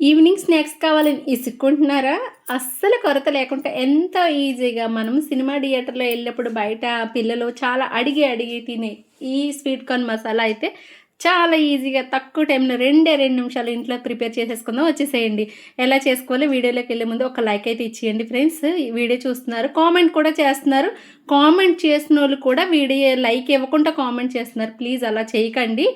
Evening snacks కావాలని ఇసుక్కుంటున్నారా? అస్సలు కొరత లేకుండా ఎంతో ఈజీగా మనం సినిమా థియేటర్లో వెళ్ళినప్పుడు బయట పిల్లలు చాలా అడిగి అడిగి తినే ఈ స్వీట్ కార్న్ మసాలా అయితే చాలా ఈజీగా తక్కువ టైంలో రెండే రెండు నిమిషాలు ఇంట్లో ప్రిపేర్ చేసేసుకుందాం వచ్చేసేయండి. ఎలా చేసుకోవాలో వీడియోలోకి వెళ్ళే ముందు ఒక లైక్ అయితే ఇచ్చేయండి ఫ్రెండ్స్. వీడియో చూస్తున్నారు కామెంట్ కూడా చేస్తున్నారు. కామెంట్ చేసిన వాళ్ళు కూడా వీడియో లైక్ ఇవ్వకుండా కామెంట్ చేస్తున్నారు. ప్లీజ్ అలా చేయకండి.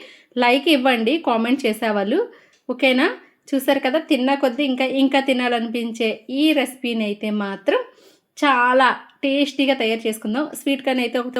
లైక్ ఇవ్వండి కామెంట్ చేసేవాళ్ళు. ఓకేనా? చూసారు కదా తిన్నా కొద్దీ ఇంకా ఇంకా తినాలనిపించే ఈ రెసిపీని అయితే మాత్రం చాలా టేస్టీగా తయారు చేసుకుందాం. స్వీట్ కానీ అయితే ఒక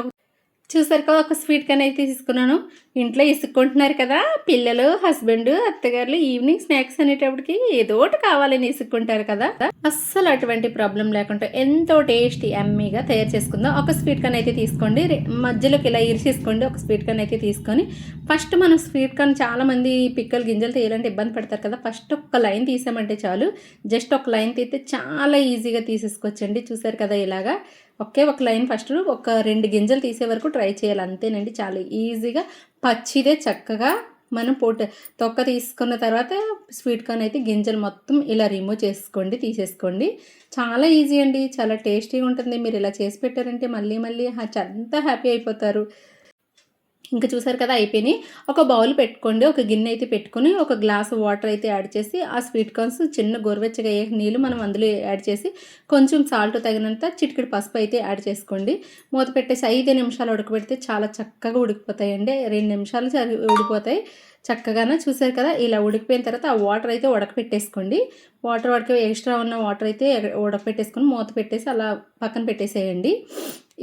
చూసారు కదా ఒక స్వీట్ కానీ అయితే తీసుకున్నాను. ఇంట్లో ఇసుక్కుంటున్నారు కదా పిల్లలు హస్బెండ్ అత్తగారులు ఈవినింగ్ స్నాక్స్ అనేటప్పటికి ఏదో ఒకటి కావాలని ఇసుక్కుంటారు కదా. అస్సలు అటువంటి ప్రాబ్లం లేకుండా ఎంతో టేస్టీ ఎమ్మీగా తయారు చేసుకుందాం. ఒక స్వీట్ కార్న్ అయితే తీసుకోండి. మధ్యలోకి ఇలా ఇరిసేసుకోండి. ఒక స్వీట్ కార్న్ అయితే తీసుకొని ఫస్ట్ మనం స్వీట్ కార్న్ చాలా మంది పిక్కలు గింజలు తీయాలంటే ఇబ్బంది పడతారు కదా ఫస్ట్ ఒక్క లైన్ తీసామంటే చాలు. జస్ట్ ఒక లైన్ తీస్తే చాలా ఈజీగా తీసేసుకోవచ్చండి. చూసారు కదా ఇలాగా. ఒకే ఒక లైన్ ఫస్ట్. ఒక రెండు గింజలు తీసే వరకు ట్రై చేయాలి. అంతేనండి చాలా. ఈజీగా పచ్చిదే చక్కగా మనం పోట తొక్క తీసుకున్న తర్వాత స్వీట్ కార్న్ అయితే గింజలు మొత్తం ఇలా రిమూవ్ చేసుకోండి తీసేసుకోండి. చాలా ఈజీ అండి చాలా టేస్టీగా ఉంటుంది. మీరు ఇలా చేసి పెట్టారంటే మళ్ళీ మళ్ళీ అంతా హ్యాపీ అయిపోతారు. ఇంకా చూసారు కదా అయిపోయినాయి. ఒక బౌల్ పెట్టుకోండి ఒక గిన్నె అయితే పెట్టుకొని ఒక గ్లాస్ వాటర్ అయితే యాడ్ చేసి ఆ స్వీట్ కార్న్స్ చిన్న గోరువెచ్చగా అయ్యే నీళ్ళు మనం అందులో యాడ్ చేసి కొంచెం సాల్ట్ తగినంత చిటికెడు పసుపు అయితే యాడ్ చేసుకోండి. మూత పెట్టేసి ఐదు నిమిషాలు ఉడకబెడితే చాలా చక్కగా ఉడికిపోతాయండి. రెండు నిమిషాలు సరి ఉడికిపోతాయి. చక్కగానే చూసారు కదా ఇలా ఉడికిపోయిన తర్వాత ఆ వాటర్ అయితే ఉడకపెట్టేసుకోండి. వాటర్ ఉడక ఎక్స్ట్రా ఉన్న వాటర్ అయితే ఉడకపెట్టేసుకొని మూత పెట్టేసి అలా పక్కన పెట్టేసేయండి.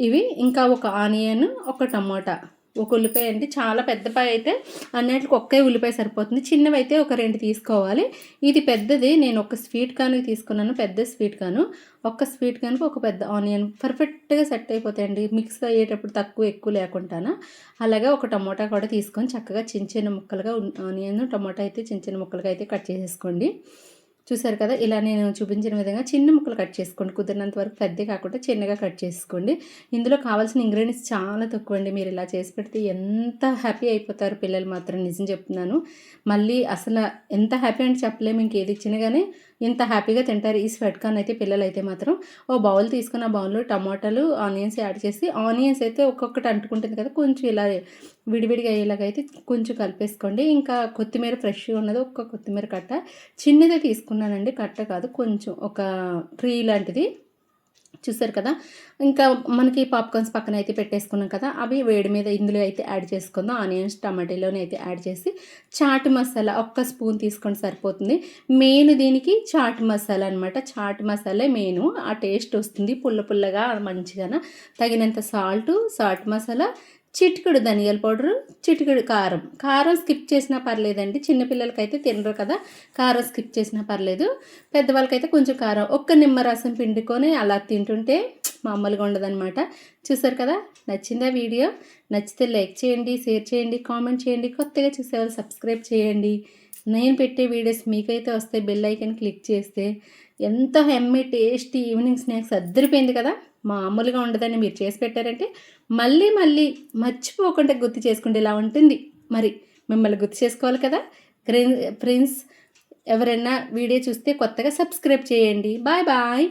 ఇవి ఇంకా ఒక ఆనియన్ ఒక టమాటా. ఒక ఉల్లిపాయ అండి. చాలా పెద్దపాయ అయితే అన్నిటికి ఒక్కే ఉల్లిపాయ సరిపోతుంది. చిన్నవి అయితే ఒక రెండు తీసుకోవాలి. ఇది పెద్దది. నేను ఒక స్వీట్ కాను తీసుకున్నాను. పెద్ద స్వీట్ కాను. ఒక్క స్వీట్ కానుక ఒక పెద్ద ఆనియన్. పర్ఫెక్ట్గా సెట్ అయిపోతాయండి. మిక్స్ అయ్యేటప్పుడు తక్కువ ఎక్కువ లేకుండానా. అలాగే ఒక టమోటా కూడా తీసుకొని చక్కగా చిన్న చిన్న ముక్కలుగా ఆనియన్ టమోటా అయితే చిన్న చిన్న ముక్కలుగా అయితే కట్ చేసేసుకోండి. చూసారు కదా ఇలా నేను చూపించిన విధంగా చిన్న ముక్కలు కట్ చేసుకోండి. కుదిరినంత వరకు పెద్ద కాకుండా చిన్నగా కట్ చేసుకోండి. ఇందులో కావాల్సిన ఇంగ్రీడియంట్స్ చాలా తక్కువ అండి. మీరు ఇలా చేసి పెడితే ఎంత హ్యాపీ అయిపోతారు పిల్లలు మాత్రం. నిజం చెప్తున్నాను. మళ్ళీ అసలు ఎంత హ్యాపీ అంటే చెప్పలేము. ఇంకేది ఇచ్చినా కానీ ఇంత హ్యాపీగా తింటారు ఈ స్వెట్ కార్న్ అయితే పిల్లలు అయితే మాత్రం. ఓ బౌల్ తీసుకున్న బౌల్లో టమాటాలు ఆనియన్స్ యాడ్ చేసి ఆనియన్స్ అయితే ఒక్కొక్కటి అంటుకుంటుంది కదా కొంచెం ఇలా విడివిడిగా అయ్యేలాగైతే కొంచెం కలిపేసుకోండి. ఇంకా కొత్తిమీర ఫ్రెష్గా ఉన్నది ఒక్క కొత్తిమీర కట్ట. చిన్నదే తీసుకున్నానండి కట్ట కాదు కొంచెం ఒక ట్రీ లాంటిది. చూసారు కదా? ఇంకా మనకి పాప్కార్న్స్ పక్కన అయితే పెట్టేసుకున్నాం కదా? అవి వేడి మీద ఇందులో అయితే యాడ్ చేసుకుందాం. ఆనియన్స్ టమాటాలోనే అయితే యాడ్ చేసి చాట్ మసాలా ఒక్క స్పూన్ తీసుకొని సరిపోతుంది. మెయిన్ దీనికి చాట్ మసాలా అనమాట చాట్ మసాలే మెయిన్. ఆ టేస్ట్ వస్తుంది పుల్ల పుల్లగా మంచిగా తగినంత సాల్ట్ సాల్ట్ మసాలా చిటికెడు ధనియాల పౌడరు చిటికెడు కారం. కారం స్కిప్ చేసినా పర్లేదండి. చిన్నపిల్లలకైతే తినరు కదా కారం స్కిప్ చేసినా పర్లేదు. పెద్దవాళ్ళకైతే కొంచెం కారం. ఒక్క నిమ్మరసం పిండుకొని అలా తింటుంటే మామూలుగా ఉండదన్నమాట. చూసారు కదా నచ్చిందా వీడియో? నచ్చితే లైక్ చేయండి షేర్ చేయండి కామెంట్ చేయండి కొత్తగా చూసేవాళ్ళు సబ్స్క్రైబ్ చేయండి. నేను పెట్టే వీడియోస్ మీకైతే వస్తాయి. బెల్ ఐకన్ క్లిక్ చేస్తే ఎంతో హెమ్మీ టేస్టీ ఈవినింగ్ స్నాక్స్ అద్దరిపోయింది కదా. మామూలుగా ఉండదని మీరు చేసి పెట్టారంటే మళ్ళీ మళ్ళీ మర్చిపోకుండా గుర్తు చేసుకుంటే ఇలా ఉంటుంది. మరి మిమ్మల్ని గుర్తు చేసుకోవాలి కదా. ఫ్రెండ్స్ ఎవరైనా వీడియో చూస్తే కొత్తగా సబ్స్క్రైబ్ చేయండి. Bye bye.